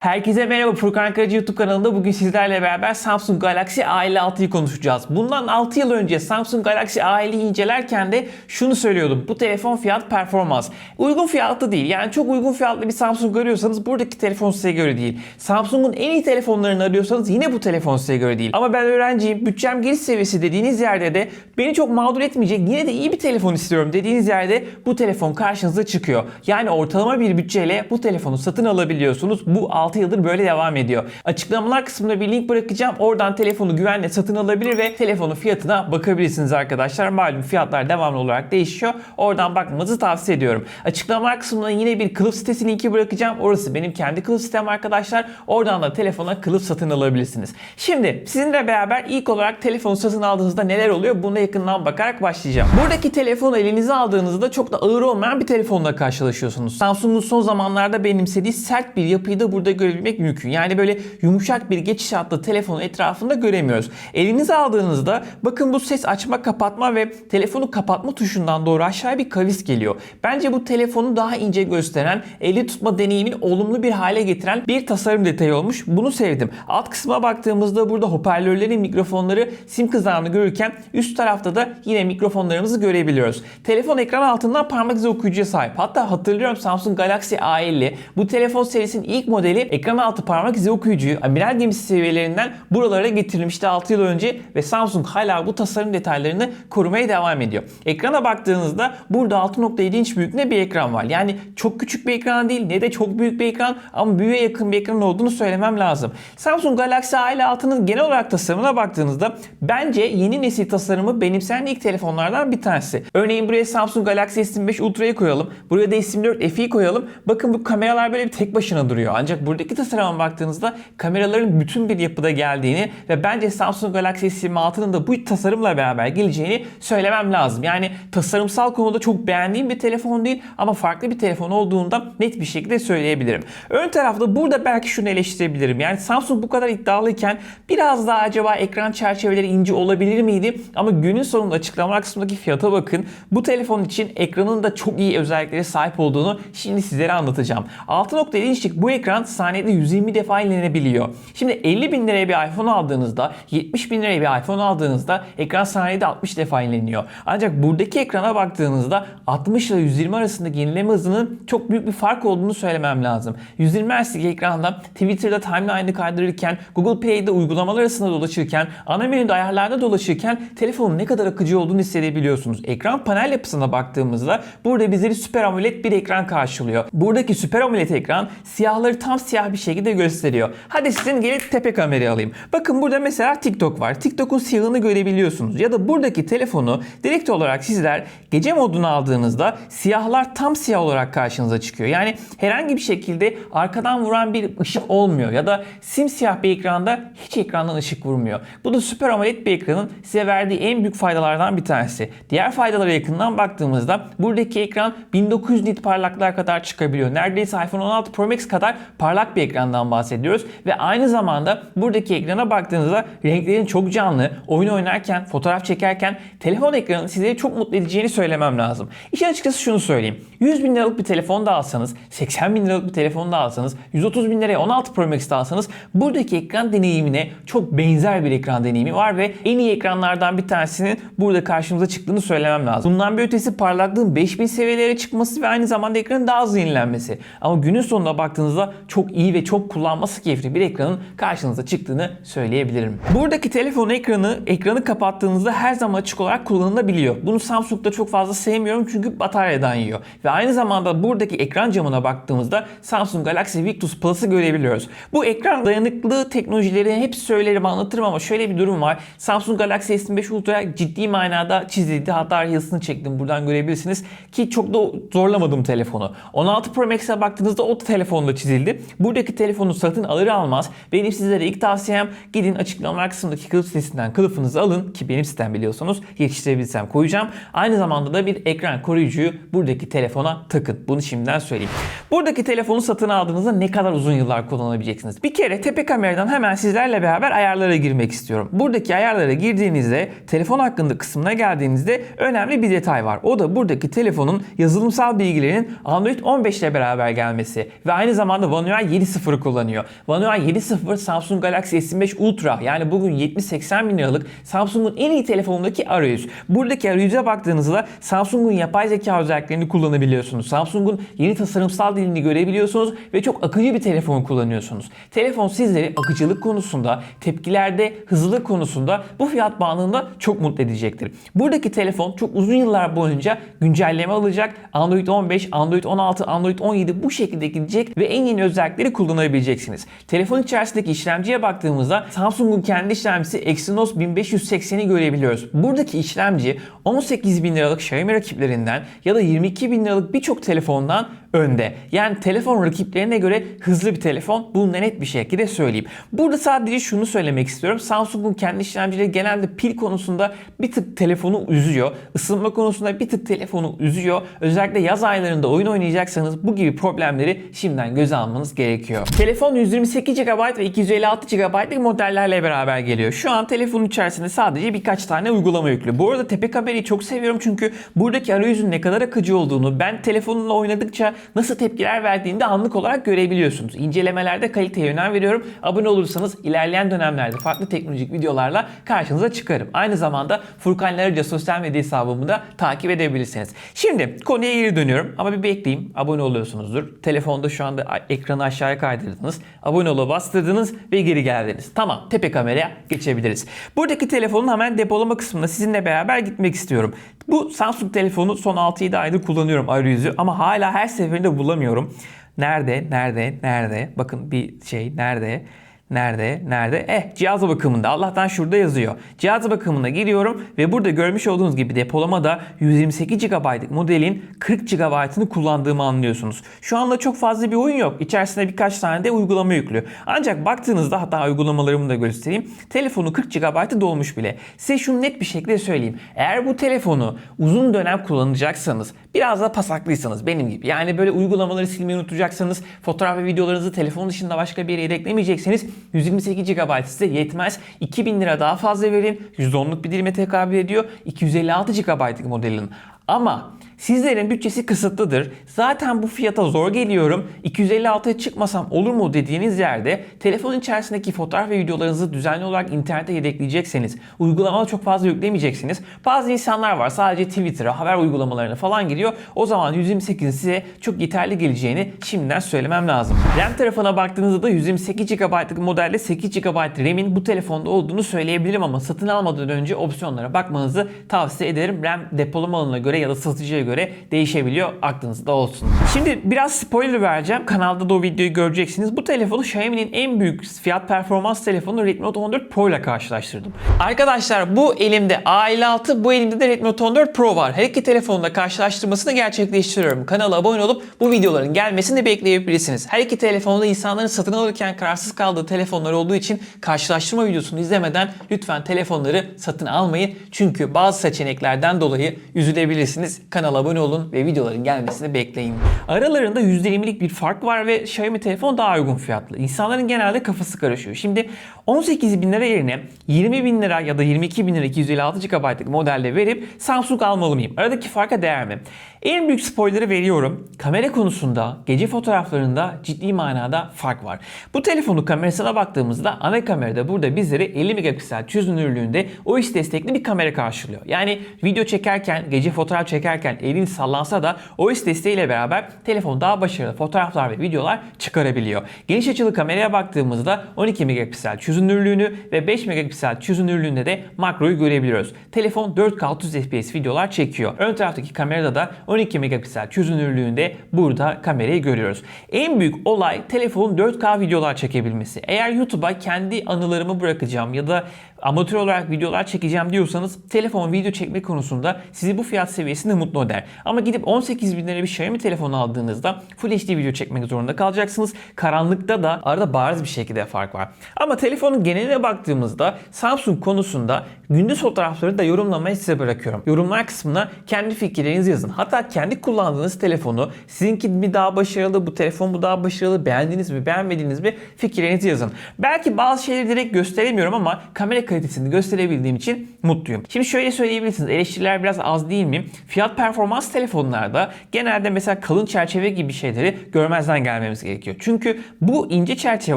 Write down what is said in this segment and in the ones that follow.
Herkese merhaba Furkan Karacı YouTube kanalında bugün sizlerle beraber Samsung Galaxy A56'yı konuşacağız. Bundan 6 yıl önce Samsung Galaxy A50'yi incelerken de şunu söylüyordum. Bu telefon fiyat performans. Uygun fiyatlı değil. Yani çok uygun fiyatlı bir Samsung arıyorsanız buradaki telefon size göre değil. Samsung'un en iyi telefonlarını arıyorsanız yine bu telefon size göre değil. Ama ben öğrenciyim, bütçem giriş seviyesi dediğiniz yerde de beni çok mağdur etmeyecek yine de iyi bir telefon istiyorum dediğiniz yerde bu telefon karşınıza çıkıyor. Yani ortalama bir bütçeyle bu telefonu satın alabiliyorsunuz. Bu 6 yıldır böyle devam ediyor. Açıklamalar kısmında bir link bırakacağım. Oradan telefonu güvenle satın alabilir ve telefonun fiyatına bakabilirsiniz arkadaşlar. Malum fiyatlar devamlı olarak değişiyor. Oradan bakmanızı tavsiye ediyorum. Açıklamalar kısmında yine bir kılıf sitesi linki bırakacağım. Orası benim kendi kılıf sitem arkadaşlar. Oradan da telefona kılıf satın alabilirsiniz. Şimdi sizinle beraber ilk olarak telefonu satın aldığınızda neler oluyor? Buna yakından bakarak başlayacağım. Buradaki telefonu elinize aldığınızda çok da ağır olmayan bir telefonla karşılaşıyorsunuz. Samsung'un son zamanlarda benimsediği sert bir yapıyı da burada görebilmek mümkün. Yani böyle yumuşak bir geçiş hattı telefonu etrafında göremiyoruz. Elinize aldığınızda bakın bu ses açma kapatma ve telefonu kapatma tuşundan doğru aşağı bir kavis geliyor. Bence bu telefonu daha ince gösteren, eli tutma deneyimini olumlu bir hale getiren bir tasarım detayı olmuş. Bunu sevdim. Alt kısma baktığımızda burada hoparlörlerin mikrofonları sim kızağını görürken üst tarafta da yine mikrofonlarımızı görebiliyoruz. Telefon ekran altından parmak izi okuyucuya sahip. Hatta hatırlıyorum Samsung Galaxy A50 bu telefon serisinin ilk modeli ekran altı parmak izi okuyucuyu amiral gemisi seviyelerinden buralara getirilmişti 6 yıl önce ve Samsung hala bu tasarım detaylarını korumaya devam ediyor. Ekrana baktığınızda burada 6.7 inç büyüklüğünde bir ekran var. Yani çok küçük bir ekran değil ne de çok büyük bir ekran ama büyüğe yakın bir ekran olduğunu söylemem lazım. Samsung Galaxy A56'nın genel olarak tasarımına baktığınızda bence yeni nesil tasarımı benimsenen ilk telefonlardan bir tanesi. Örneğin buraya Samsung Galaxy S25 Ultra'yı koyalım. Buraya da S24 FE'yi koyalım. Bakın bu kameralar böyle bir tek başına duruyor. Ancak buradaki tasarıma baktığınızda kameraların bütün bir yapıda geldiğini ve bence Samsung Galaxy S26'nın da bu tasarımla beraber geleceğini söylemem lazım. Yani tasarımsal konuda çok beğendiğim bir telefon değil ama farklı bir telefon olduğunda net bir şekilde söyleyebilirim. Ön tarafta burada belki şunu eleştirebilirim. Yani Samsung bu kadar iddialıyken biraz daha acaba ekran çerçeveleri ince olabilir miydi? Ama günün sonunda açıklama kısmındaki fiyata bakın. Bu telefon için ekranın da çok iyi özelliklere sahip olduğunu şimdi sizlere anlatacağım. 6.7 inçlik bu ekran saniyede 120 defa yenilenebiliyor. Şimdi 50 bin liraya bir iPhone aldığınızda 70 bin liraya bir iPhone aldığınızda ekran saniyede 60 defa yenileniyor. Ancak buradaki ekrana baktığınızda 60 ile 120 arasındaki yenileme hızının çok büyük bir fark olduğunu söylemem lazım. 120 Hz'lik ekranda Twitter'da timeline'ı kaydırırken, Google Play'de uygulamalar arasında dolaşırken, ana menüde ayarlarda dolaşırken telefonun ne kadar akıcı olduğunu hissedebiliyorsunuz. Ekran panel yapısına baktığımızda burada bizleri Super AMOLED bir ekran karşılıyor. Buradaki Super AMOLED ekran siyahları tam siyah bir şekilde gösteriyor. Hadi sizin gelip tepe kamerayı alayım. Bakın burada mesela TikTok var. TikTok'un siyahını görebiliyorsunuz. Ya da buradaki telefonu direkt olarak sizler gece moduna aldığınızda siyahlar tam siyah olarak karşınıza çıkıyor. Yani herhangi bir şekilde arkadan vuran bir ışık olmuyor. Ya da simsiyah bir ekranda hiç ekrandan ışık vurmuyor. Bu da Super AMOLED bir ekranın size verdiği en büyük faydalardan bir tanesi. Diğer faydalara yakından baktığımızda buradaki ekran 1900 nit parlaklığa kadar çıkabiliyor. Neredeyse iPhone 16 Pro Max kadar parlak bir ekrandan bahsediyoruz. Ve aynı zamanda buradaki ekrana baktığınızda renklerin çok canlı, oyun oynarken, fotoğraf çekerken telefon ekranı sizi çok mutlu edeceğini söylemem lazım. İşin açıkçası şunu söyleyeyim. 100 bin liralık bir telefon da alsanız, 80 bin liralık bir telefon da alsanız, 130 bin liraya 16 Pro Max da alsanız buradaki ekran deneyimine çok benzer bir ekran deneyimi var ve en iyi ekranlardan bir tanesinin burada karşımıza çıktığını söylemem lazım. Bundan bir ötesi parlaklığın 5000 seviyelere çıkması ve aynı zamanda ekranın daha hızlı yenilenmesi. Ama günün sonunda baktığınızda çok ve çok kullanması keyifli bir ekranın karşınıza çıktığını söyleyebilirim. Buradaki telefon ekranı ekranı kapattığınızda her zaman açık olarak kullanılabiliyor. Bunu Samsung'da çok fazla sevmiyorum çünkü bataryadan yiyor. Ve aynı zamanda buradaki ekran camına baktığımızda Samsung Galaxy Victus Plus'ı görebiliyoruz. Bu ekran dayanıklılığı teknolojilerini hep söylerim anlatırım ama şöyle bir durum var. Samsung Galaxy S25 Ultra ciddi manada çizildi. Hatta yazısını çektim buradan görebilirsiniz. Ki çok da zorlamadım telefonu. 16 Pro Max'e baktığınızda o telefonda çizildi. Buradaki telefonu satın alır almaz benim sizlere ilk tavsiyem gidin açıklamalar kısmındaki kılıf sitesinden kılıfınızı alın ki benim sitem biliyorsunuz yetiştirebilsem koyacağım. Aynı zamanda da bir ekran koruyucuyu buradaki telefona takın. Bunu şimdiden söyleyeyim. Buradaki telefonu satın aldığınızda ne kadar uzun yıllar kullanabileceksiniz? Bir kere tepe kameradan hemen sizlerle beraber ayarlara girmek istiyorum. Buradaki ayarlara girdiğinizde telefon hakkında kısmına geldiğinizde önemli bir detay var. O da buradaki telefonun yazılımsal bilgilerinin Android 15 ile beraber gelmesi ve aynı zamanda One 7.0'ı kullanıyor. One UI 7.0 Samsung Galaxy S25 Ultra yani bugün 70-80 bin liralık Samsung'un en iyi telefonundaki arayüz. Buradaki arayüze baktığınızda Samsung'un yapay zeka özelliklerini kullanabiliyorsunuz. Samsung'un yeni tasarımsal dilini görebiliyorsunuz ve çok akıcı bir telefon kullanıyorsunuz. Telefon sizleri akıcılık konusunda, tepkilerde, hızlılık konusunda bu fiyat bandında çok mutlu edecektir. Buradaki telefon çok uzun yıllar boyunca güncelleme alacak. Android 15, Android 16, Android 17 bu şekilde gidecek ve en yeni özellikleri kullanabileceksiniz. Telefon içerisindeki işlemciye baktığımızda Samsung'un kendi işlemcisi Exynos 1580'i görebiliyoruz. Buradaki işlemci 18 bin liralık Xiaomi rakiplerinden ya da 22 bin liralık birçok telefondan önde. Yani telefon rakiplerine göre hızlı bir telefon. Bunu net bir şekilde söyleyeyim. Burada sadece şunu söylemek istiyorum. Samsung'un kendi işlemcileri genelde pil konusunda bir tık telefonu üzüyor. Isınma konusunda bir tık telefonu üzüyor. Özellikle yaz aylarında oyun oynayacaksanız bu gibi problemleri şimdiden göze almanız gerekiyor. Telefon 128 GB ve 256 GB'lık modellerle beraber geliyor. Şu an telefonun içerisinde sadece birkaç tane uygulama yüklü. Bu arada tepe kamerayı çok seviyorum çünkü buradaki arayüzün ne kadar akıcı olduğunu ben telefonumla oynadıkça nasıl tepkiler verdiğini de anlık olarak görebiliyorsunuz. İncelemelerde kaliteye önem veriyorum. Abone olursanız ilerleyen dönemlerde farklı teknolojik videolarla karşınıza çıkarım. Aynı zamanda Furkan Larıca sosyal medya hesabımı da takip edebilirsiniz. Şimdi konuya geri dönüyorum ama bir bekleyeyim. Abone oluyorsunuzdur. Telefonda şu anda ekranı aşağıya kaydırdınız. Abone olu bastırdınız ve geri geldiniz. Tamam tepe kameraya geçebiliriz. Buradaki telefonun hemen depolama kısmına sizinle beraber gitmek istiyorum. Bu Samsung telefonu son 6-7 aydır kullanıyorum arayüzü ama hala her seferinde bulamıyorum. Nerede, nerede, nerede? Bakın bir şey nerede? Nerede? Nerede? Eh cihaz bakımında. Allah'tan şurada yazıyor. Cihaz bakımına giriyorum ve burada görmüş olduğunuz gibi depolamada 128 GB'lık modelin 40 GB'ını kullandığımı anlıyorsunuz. Şu anda çok fazla bir oyun yok. İçerisinde birkaç tane de uygulama yüklü. Ancak baktığınızda hatta uygulamalarımı da göstereyim. Telefonu 40 GB'ı dolmuş bile. Size şunu net bir şekilde söyleyeyim. Eğer bu telefonu uzun dönem kullanacaksanız biraz da pasaklıysanız benim gibi yani böyle uygulamaları silmeyi unutacaksanız fotoğraf ve videolarınızı telefon dışında başka bir yere yedeklemeyecekseniz 128 GB size yetmez. 2000 lira daha fazla verin. %10'luk bir dilime tekabül ediyor. 256 GB'lık modelin. Ama sizlerin bütçesi kısıtlıdır. Zaten bu fiyata zor geliyorum. 256'ya çıkmasam olur mu dediğiniz yerde telefon içerisindeki fotoğraf ve videolarınızı düzenli olarak internete yedekleyecekseniz, uygulamada çok fazla yüklemeyeceksiniz. Bazı insanlar var sadece Twitter'a, haber uygulamalarına falan giriyor. O zaman 128'in size çok yeterli geleceğini şimdiden söylemem lazım. RAM tarafına baktığınızda da 128 GB'lık modelde 8 GB RAM'in bu telefonda olduğunu söyleyebilirim ama satın almadan önce opsiyonlara bakmanızı tavsiye ederim. RAM depolama alanına göre ya da satıcıya göre değişebiliyor. Aklınızda olsun. Şimdi biraz spoiler vereceğim. Kanalda da o videoyu göreceksiniz. Bu telefonu Xiaomi'nin en büyük fiyat performans telefonu Redmi Note 14 Pro ile karşılaştırdım. Arkadaşlar bu elimde A56, bu elimde de Redmi Note 14 Pro var. Her iki telefonun da karşılaştırmasını gerçekleştiriyorum. Kanala abone olup bu videoların gelmesini bekleyebilirsiniz. Her iki telefonda insanların satın alırken kararsız kaldığı telefonlar olduğu için karşılaştırma videosunu izlemeden lütfen telefonları satın almayın. Çünkü bazı seçeneklerden dolayı üzülebilirsiniz. Kanala abone olun ve videoların gelmesini bekleyin. Aralarında %20'lik bir fark var ve Xiaomi telefon daha uygun fiyatlı. İnsanların genelde kafası karışıyor. Şimdi 18 bin lira yerine 20 bin lira ya da 22 bin lira 256 GB'lık modelde verip Samsung almalı mıyım? Aradaki farka değer mi? En büyük spoiler'ı veriyorum. Kamera konusunda gece fotoğraflarında ciddi manada fark var. Bu telefonu kamerasına baktığımızda ana kamerada burada bizleri 50 megapiksel çözünürlüğünde OIS destekli bir kamera karşılıyor. Yani video çekerken, gece fotoğraf çekerken elin sallansa da OIS desteğiyle beraber telefon daha başarılı fotoğraflar ve videolar çıkarabiliyor. Geniş açılı kameraya baktığımızda 12 megapiksel çözünürlüğünü ve 5 megapiksel çözünürlüğünde de makroyu görebiliyoruz. Telefon 4K 30 FPS videolar çekiyor. Ön taraftaki kamerada da 12 megapiksel çözünürlüğünde burada kamerayı görüyoruz. En büyük olay telefonun 4K videolar çekebilmesi. Eğer YouTube'a kendi anılarımı bırakacağım ya da amatör olarak videolar çekeceğim diyorsanız telefon video çekme konusunda sizi bu fiyat seviyesinde mutlu eder. Ama gidip 18 bin lira bir Xiaomi telefonu aldığınızda Full HD video çekmek zorunda kalacaksınız. Karanlıkta da arada bariz bir şekilde fark var. Ama telefonun geneline baktığımızda Samsung konusunda gündüz fotoğrafları da yorumlamayı size bırakıyorum. Yorumlar kısmına kendi fikirlerinizi yazın. Hatta kendi kullandığınız telefonu sizinki mi daha başarılı, bu telefon mu daha başarılı, beğendiniz mi, beğenmediniz mi fikirlerinizi yazın. Belki bazı şeyleri direkt gösteremiyorum ama kamera kalitesini gösterebildiğim için mutluyum. Şimdi şöyle söyleyebilirsiniz. Eleştiriler biraz az değil mi? Fiyat performans telefonlarda genelde mesela kalın çerçeve gibi şeyleri görmezden gelmemiz gerekiyor. Çünkü bu ince çerçeve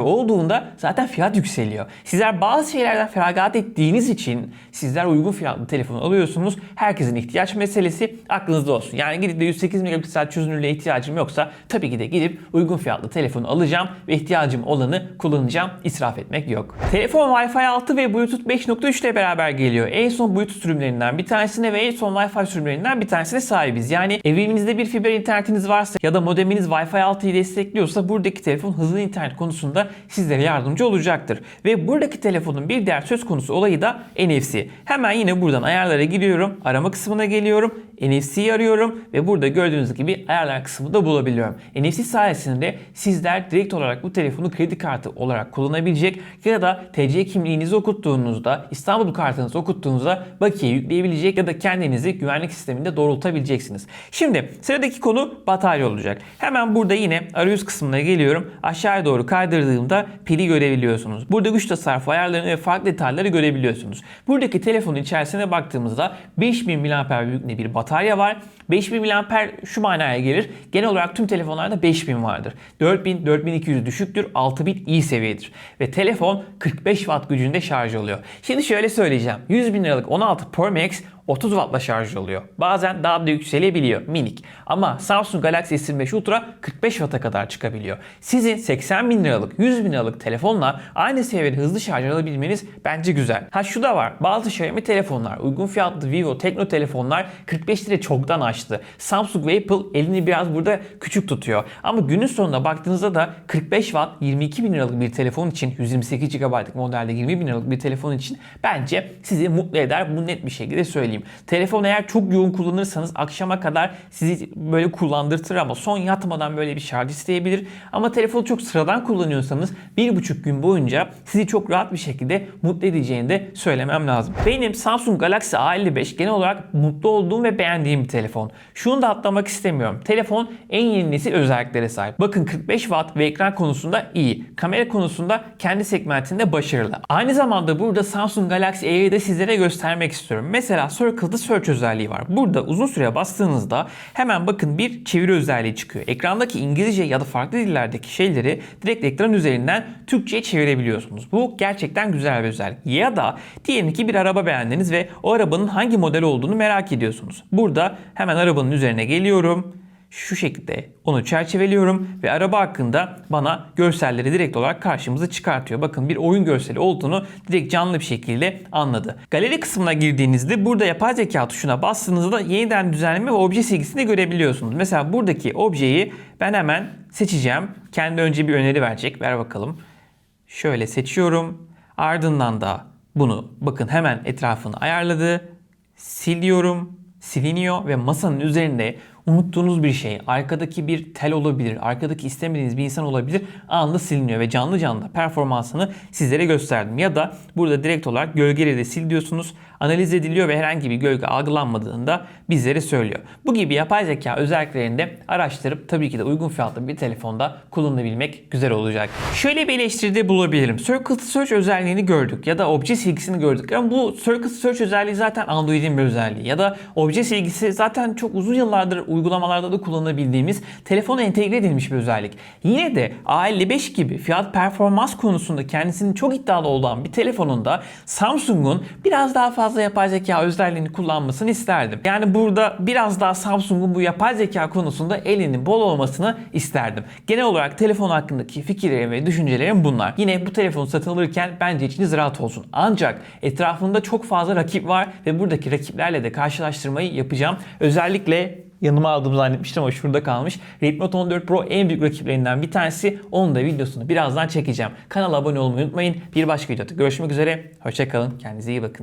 olduğunda zaten fiyat yükseliyor. Sizler bazı şeylerden feragat ettiğiniz için sizler uygun fiyatlı telefon alıyorsunuz. Herkesin ihtiyaç meselesi aklınızda olsun. Yani gidip de 108 megapiksel çözünürlüğe ihtiyacım yoksa tabii ki de gidip uygun fiyatlı telefonu alacağım ve ihtiyacım olanı kullanacağım. İsraf etmek yok. Telefon Wi-Fi 6 ve Bluetooth 5.3 ile beraber geliyor. En son Bluetooth sürümlerinden bir tanesine ve en son Wi-Fi sürümlerinden bir tanesine sahibiz. Yani evinizde bir fiber internetiniz varsa ya da modeminiz Wi-Fi 6'yı destekliyorsa buradaki telefon hızlı internet konusunda sizlere yardımcı olacaktır. Ve buradaki telefonun bir diğer söz konusu olayı da NFC. Hemen yine buradan ayarlara giriyorum. Arama kısmına geliyorum. NFC'yi arıyorum ve burada gördüğünüz gibi ayarlar kısmında bulabiliyorum. NFC sayesinde sizler direkt olarak bu telefonu kredi kartı olarak kullanabilecek ya da TC kimliğinizi okuttuğunuzda, İstanbul kartınızı okuttuğunuzda bakiye yükleyebilecek ya da kendinizi güvenlik sisteminde doğrultabileceksiniz. Şimdi sıradaki konu batarya olacak. Hemen burada yine arayüz kısmına geliyorum. Aşağıya doğru kaydırdığımda pili görebiliyorsunuz. Burada güç tasarrufu ayarlarını ve farklı detayları görebiliyorsunuz. Buradaki telefonun içerisine baktığımızda 5000 mAh büyüklüğünde bir batarya var. 5000 mAh şu manaya gelir. Genel olarak tüm telefonlarda 5000 vardır. 4000, 4200 düşüktür, 6000 iyi seviyedir. Ve telefon 45 watt gücünde şarj oluyor. Şimdi şöyle söyleyeceğim. 100 bin liralık 16 Pro Max 30 wattla şarj oluyor. Bazen daha da yükselebiliyor minik. Ama Samsung Galaxy S25 Ultra 45 watt'a kadar çıkabiliyor. Sizin 80 bin liralık 100 bin liralık telefonla aynı seviyede hızlı şarj alabilmeniz bence güzel. Ha şu da var. Bazı Xiaomi telefonlar, uygun fiyatlı Vivo, Tekno telefonlar 45 lira çoktan aştı. Samsung ve Apple elini biraz burada küçük tutuyor. Ama günün sonunda baktığınızda da 45 watt 22 bin liralık bir telefon için 128 GB'lık modelde 20 bin liralık bir telefon için bence sizi mutlu eder. Bunu net bir şekilde söyleyeyim. Telefon eğer çok yoğun kullanırsanız akşama kadar sizi böyle kullandırtır ama son yatmadan böyle bir şarj isteyebilir. Ama telefonu çok sıradan kullanıyorsanız bir buçuk gün boyunca sizi çok rahat bir şekilde mutlu edeceğini de söylemem lazım. Benim Samsung Galaxy A55 genel olarak mutlu olduğum ve beğendiğim bir telefon. Şunu da atlamak istemiyorum. Telefon en yeni nesil özelliklere sahip. Bakın 45 Watt ve ekran konusunda iyi. Kamera konusunda kendi segmentinde başarılı. Aynı zamanda burada Samsung Galaxy A'yı da sizlere göstermek istiyorum. Mesela Circle'da Search özelliği var. Burada uzun süre bastığınızda hemen bakın bir çeviri özelliği çıkıyor. Ekrandaki İngilizce ya da farklı dillerdeki şeyleri direkt ekran üzerinden Türkçe'ye çevirebiliyorsunuz. Bu gerçekten güzel bir özellik. Ya da diyelim ki bir araba beğendiniz ve o arabanın hangi model olduğunu merak ediyorsunuz. Burada hemen arabanın üzerine geliyorum şu şekilde onu çerçeveliyorum ve araba hakkında bana görselleri direkt olarak karşımıza çıkartıyor. Bakın bir oyun görseli olduğunu direkt canlı bir şekilde anladı. Galeri kısmına girdiğinizde burada yapay zeka tuşuna bastığınızda yeniden düzenleme ve obje silgisini görebiliyorsunuz. Mesela buradaki objeyi ben hemen seçeceğim. Kendi önce bir öneri verecek. Ver bakalım. Şöyle seçiyorum. Ardından da bunu bakın hemen etrafını ayarladı. Siliyorum. Siliniyor ve masanın üzerinde unuttuğunuz bir şey, arkadaki bir tel olabilir, arkadaki istemediğiniz bir insan olabilir anında siliniyor ve canlı canlı performansını sizlere gösterdim. Ya da burada direkt olarak gölgeleri de sil diyorsunuz, analiz ediliyor ve herhangi bir gölge algılanmadığında bizlere söylüyor. Bu gibi yapay zeka özelliklerini de araştırıp tabii ki de uygun fiyatlı bir telefonda kullanabilmek güzel olacak. Şöyle bir eleştiride bulabilirim. Circle to Search özelliğini gördük ya da obje silgisini gördük. Ama bu Circle to Search özelliği zaten Android'in bir özelliği ya da obje silgisi zaten çok uzun yıllardır uygulamalarda da kullanabildiğimiz telefona entegre edilmiş bir özellik. Yine de A55 gibi fiyat performans konusunda kendisinin çok iddialı olan bir telefonunda Samsung'un biraz daha fazla yapay zeka özelliğini kullanmasını isterdim. Yani burada biraz daha Samsung'un bu yapay zeka konusunda elinin bol olmasını isterdim. Genel olarak telefon hakkındaki fikirlerim ve düşüncelerim bunlar. Yine bu telefonu satın alırken bence içiniz rahat olsun. Ancak etrafında çok fazla rakip var ve buradaki rakiplerle de karşılaştırmayı yapacağım. Özellikle yanıma aldım zannetmiştim ama şurada kalmış. Redmi Note 14 Pro en büyük rakiplerinden bir tanesi. Onun da videosunu birazdan çekeceğim. Kanala abone olmayı unutmayın. Bir başka videoda görüşmek üzere. Hoşçakalın. Kendinize iyi bakın.